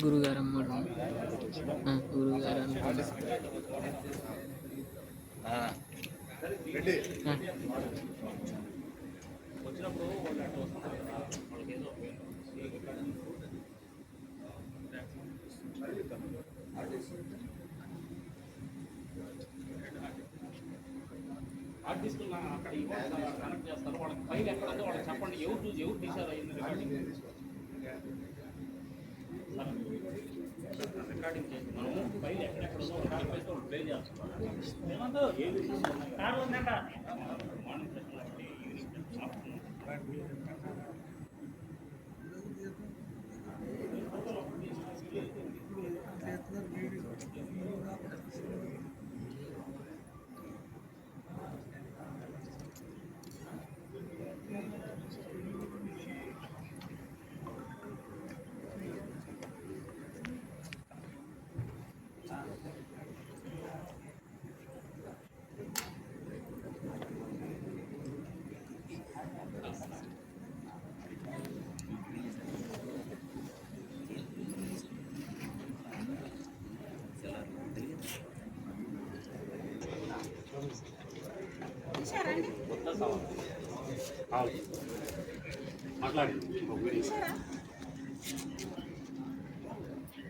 గురుగారు అమ్మడు ఆ, గురుగారు వచ్చినప్పుడు ఆ. ఆర్టిస్టులు అక్కడ కనెక్ట్ చేస్తారు. వాళ్ళకి ఫైల్ ఎక్కడ ఉందో వాళ్ళకి చెప్పండి. ఎవరు చూసి ఎవరు తీశారు అయ్యింది రికార్డింగ్ రికార్డింగ్ చేసి మనం ఫైల్ ఎక్కడెక్కడ ఉందో వాళ్ళకి ప్లే చేస్తాం ఏది ఒకటి ఈవినింగ్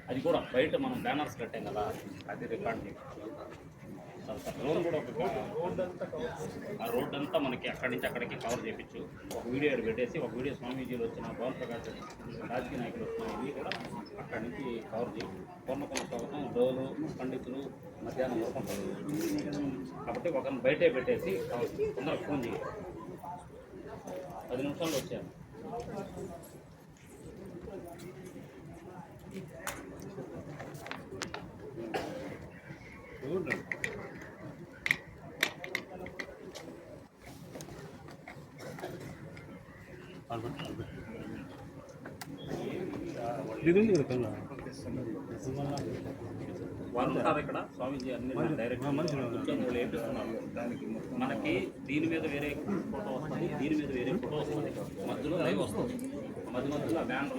అది కూడా బయట మనం బ్యానర్స్ కట్టాం కదా అది రికార్డ్ డ్రోన్ కూడా ఒక ఆ రోడ్ అంతా మనకి అక్కడి నుంచి అక్కడికి కవర్ చేయించు. ఒక వీడియో పెట్టేసి ఒక వీడియో స్వామీజీలు వచ్చిన పవన్ ప్రకాష్ రాజకీయ నాయకులు వచ్చిన ఇవి కూడా అక్కడి నుంచి కవర్ చేయి. పూర్ణకొండ స్వాగతం డోలు పండితులు మధ్యాహ్నం వరకు కాబట్టి ఒకరిని బయటే పెట్టేసి కవర్ తొందరగా ఫోన్ చేయాలి పది నిమిషాల్లో వచ్చాను ఉంటారు ఇక్కడ స్వామీజీ అన్ని డైరెక్ట్ కూర్చొని వాళ్ళు వేపిస్తున్నారు మనకి దీని మీద వేరే ఫోటో వస్తుంది దీని మీద వేరే ఫోటో వస్తుంది మధ్యలో లైవ్ వస్తుంది మధ్య మధ్యలో ఆ బ్యాన్